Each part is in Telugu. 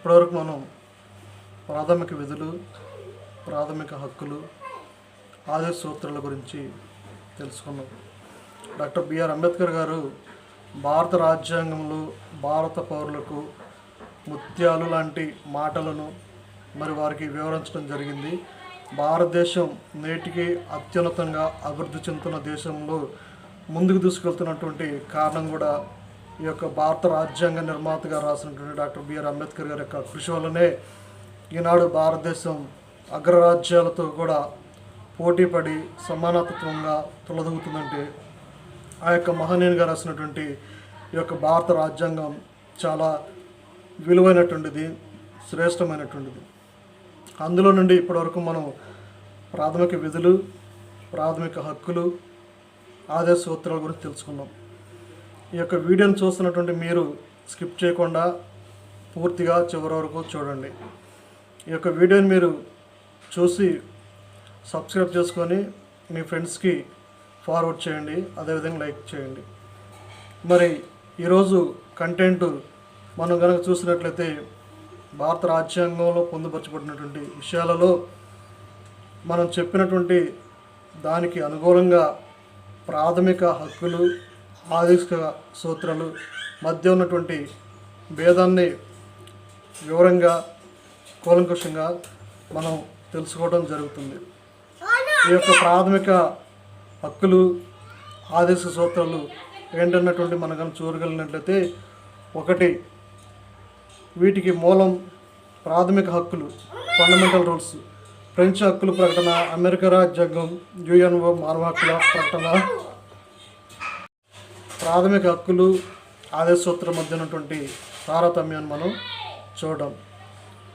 ఇప్పటివరకు మనం ప్రాథమిక విధులు ప్రాథమిక హక్కులు ఆదేశ సూత్రాల గురించి తెలుసుకున్నాం. డాక్టర్ బిఆర్ అంబేద్కర్ గారు భారత రాజ్యాంగంలో భారత పౌరులకు ముత్యాలు లాంటి మాటలను మరి వారికి వివరించడం జరిగింది. భారతదేశం నేటికి అత్యున్నతంగా అభివృద్ధి చెందుతున్న దేశంలో ముందుకు దూసుకెళ్తున్నటువంటి కారణం కూడా ఈ యొక్క భారత రాజ్యాంగ నిర్మాతగా రాసినటువంటి డాక్టర్ బిఆర్ అంబేద్కర్ గారి యొక్క కృషి వల్లనే ఈనాడు భారతదేశం అగ్రరాజ్యాలతో కూడా పోటీపడి సమానతత్వంగా తులదూగుతుందంటే ఆ యొక్క మహనీయునిగా రాసినటువంటి ఈ యొక్క భారత రాజ్యాంగం చాలా విలువైనటువంటిది శ్రేష్టమైనటువంటిది. అందులో నుండి ఇప్పటివరకు మనం ప్రాథమిక విధులు ప్రాథమిక హక్కులు ఆదేశ సూత్రాల గురించి తెలుసుకున్నాం. ఈ యొక్క వీడియోని చూస్తున్నటువంటి మీరు స్కిప్ చేయకుండా పూర్తిగా చివరి వరకు చూడండి. ఈ యొక్క వీడియోని మీరు చూసి సబ్స్క్రైబ్ చేసుకొని మీ ఫ్రెండ్స్కి ఫార్వర్డ్ చేయండి. అదేవిధంగా లైక్ చేయండి. మరి ఈరోజు కంటెంట్ మనం కనుక చూసినట్లయితే భారత రాజ్యాంగంలో పొందుపరచబడినటువంటి విషయాలలో మనం చెప్పినటువంటి దానికి అనుగుణంగా ప్రాథమిక హక్కులు ఆదేశిక సూత్రాలు మధ్య ఉన్నటువంటి భేదాన్ని వివరంగా కూలంకుషంగా మనం తెలుసుకోవడం జరుగుతుంది. ఈ యొక్క ప్రాథమిక హక్కులు ఆదేశ సూత్రాలు ఏంటన్నటువంటి మనం చూడగలిగినట్లయితే ఒకటి వీటికి మూలం ప్రాథమిక హక్కులు ఫండమెంటల్ రూల్స్ ఫ్రెంచ్ హక్కుల ప్రకటన అమెరికా రాజ్యాంగం యుఎన్ఓ మానవ హక్కుల ప్రకటన ప్రాథమిక హక్కులు ఆదేశ సూత్రం మధ్య ఉన్నటువంటి తారతమ్యాన్ని మనం చూడడం.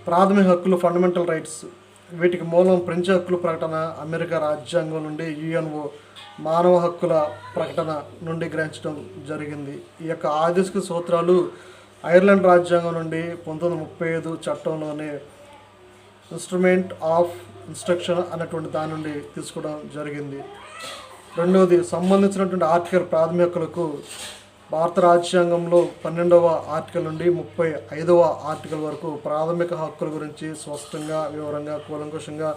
ప్రాథమిక హక్కులు ఫండమెంటల్ రైట్స్ వీటికి మూలం ఫ్రెంచ్ హక్కుల ప్రకటన అమెరికా రాజ్యాంగం నుండి యుఎన్ఓ మానవ హక్కుల ప్రకటన నుండి గ్రహించడం జరిగింది. ఈ యొక్క ఆదేశిక సూత్రాలు ఐర్లాండ్ రాజ్యాంగం నుండి పంతొమ్మిది ముప్పై ఐదు చట్టంలోనే ఇన్స్ట్రుమెంట్ ఆఫ్ ఇన్స్ట్రక్షన్ అనేటువంటి దాని నుండి తీసుకోవడం జరిగింది. రెండవది సంబంధించినటువంటి ఆర్టికల్ ప్రాథమికలకు భారత రాజ్యాంగంలో పన్నెండవ ఆర్టికల్ నుండి ముప్పై ఐదవ ఆర్టికల్ వరకు ప్రాథమిక హక్కుల గురించి స్పష్టంగా వివరంగా కూలంకుషంగా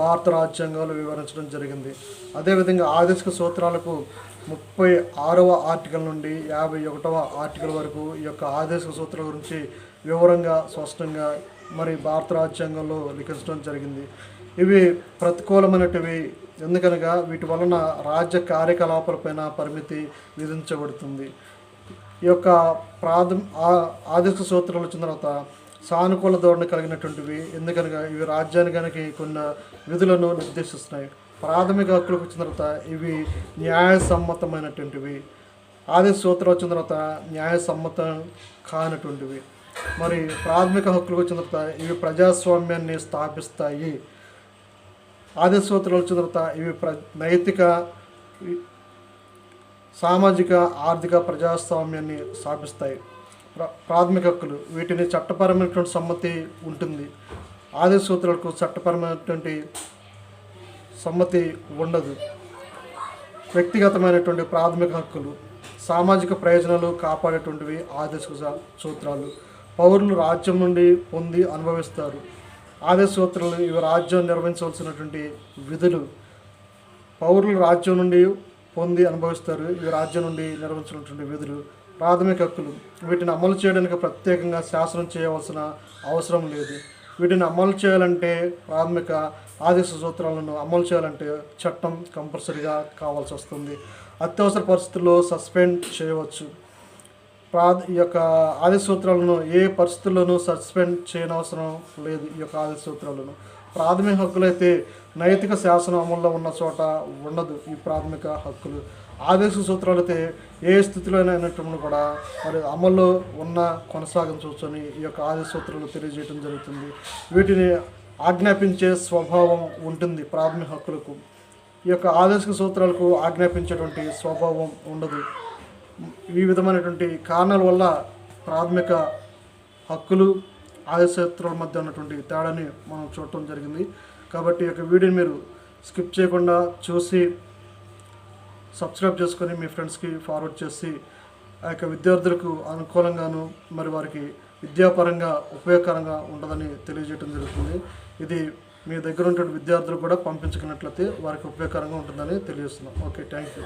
భారత రాజ్యాంగంలో వివరించడం జరిగింది. అదేవిధంగా ఆదేశిక సూత్రాలకు ముప్పై ఆరవ ఆర్టికల్ నుండి యాభై ఒకటవ ఆర్టికల్ వరకు ఈ యొక్క ఆదేశిక సూత్రాల గురించి వివరంగా స్పష్టంగా మరి భారత రాజ్యాంగంలో లిఖించడం జరిగింది. ఇవి ప్రతికూలమైనటివి ఎందుకనగా వీటి వలన రాజ్య కార్యకలాపాలపైన పరిమితి విధించబడుతుంది. ఈ యొక్క ప్రాథమి ఆ- ఆదేశ సూత్రాలు వచ్చిన తర్వాత సానుకూల ధోరణి కలిగినటువంటివి ఎందుకనగా ఇవి రాజ్యానికి కొన్ని విధులను నిర్దేశిస్తున్నాయి. ప్రాథమిక హక్కులకు వచ్చిన తర్వాత ఇవి న్యాయసమ్మతమైనటువంటివి. ఆదేశ సూత్రం వచ్చిన తర్వాత న్యాయసమ్మతం కానటువంటివి. మరి ప్రాథమిక హక్కులకు వచ్చిన తర్వాత ఇవి ప్రజాస్వామ్యాన్ని స్థాపిస్తాయి. ఆదేశ సూత్రాలు వచ్చిన తర్వాత ఇవి ప్ర నైతిక సామాజిక ఆర్థిక ప్రజాస్వామ్యాన్ని స్థాపిస్తాయి. ప్రాథమిక హక్కులు. వీటిని చట్టపరమైనటువంటి సమ్మతి ఉంటుంది. ఆదేశ సూత్రాలకు చట్టపరమైనటువంటి సమ్మతి ఉండదు. వ్యక్తిగతమైనటువంటి ప్రాథమిక హక్కులు సామాజిక ప్రయోజనాలు కాపాడేటువంటివి ఆదేశ సూత్రాలు పౌరులు రాజ్యం నుండి పొంది అనుభవిస్తారు. ఆదేశ సూత్రాలు ఇవి రాజ్యం నిర్వహించవలసినటువంటి విధులు పౌరులు రాజ్యం నుండి పొంది అనుభవిస్తారు. ఇవి రాజ్యం నుండి నిర్వహించినటువంటి విధులు ప్రాథమిక హక్కులు వీటిని అమలు చేయడానికి ప్రత్యేకంగా శాసనం చేయవలసిన అవసరం లేదు. వీటిని అమలు చేయాలంటే ప్రాథమిక ఆదేశ సూత్రాలను అమలు చేయాలంటే చట్టం కంపల్సరీగా కావాల్సి వస్తుంది. అత్యవసర పరిస్థితుల్లో సస్పెండ్ చేయవచ్చు. ప్రా ఈ యొక్క ఆది సూత్రాలను ఏ పరిస్థితుల్లోనూ సస్పెండ్ చేయనవసరం లేదు ఈ యొక్క ఆది సూత్రాలను ప్రాథమిక హక్కులైతే నైతిక శాసనం అమల్లో ఉన్న చోట ఉండదు ఈ ప్రాథమిక హక్కులు. ఆదేశ సూత్రాలు అయితే ఏ స్థితిలోనే అయినట్టు కూడా మరి అమల్లో ఉన్న కొనసాగించవచ్చని ఈ యొక్క ఆదేశ సూత్రాలు తెలియజేయడం జరుగుతుంది. వీటిని ఆజ్ఞాపించే స్వభావం ఉంటుంది ప్రాథమిక హక్కులకు. ఈ యొక్క ఆదేశిక సూత్రాలకు ఆజ్ఞాపించేటువంటి స్వభావం ఉండదు. ఈ విధమైనటువంటి కారణాల వల్ల ప్రాథమిక హక్కులు ఆదేశ మధ్య ఉన్నటువంటి తేడాని మనం చూడటం జరిగింది. కాబట్టి ఈ యొక్క వీడియోని మీరు స్కిప్ చేయకుండా చూసి సబ్స్క్రైబ్ చేసుకొని మీ ఫ్రెండ్స్కి ఫార్వర్డ్ చేసి ఆ యొక్క విద్యార్థులకు అనుకూలంగాను మరి వారికి విద్యాపరంగా ఉపయోగకరంగా ఉంటుందని తెలియజేయడం జరుగుతుంది. ఇది మీ దగ్గర ఉన్నటువంటి విద్యార్థులు కూడా పంపించుకున్నట్లయితే వారికి ఉపయోగకరంగా ఉంటుందని తెలియజేస్తున్నాం. Okay thank you.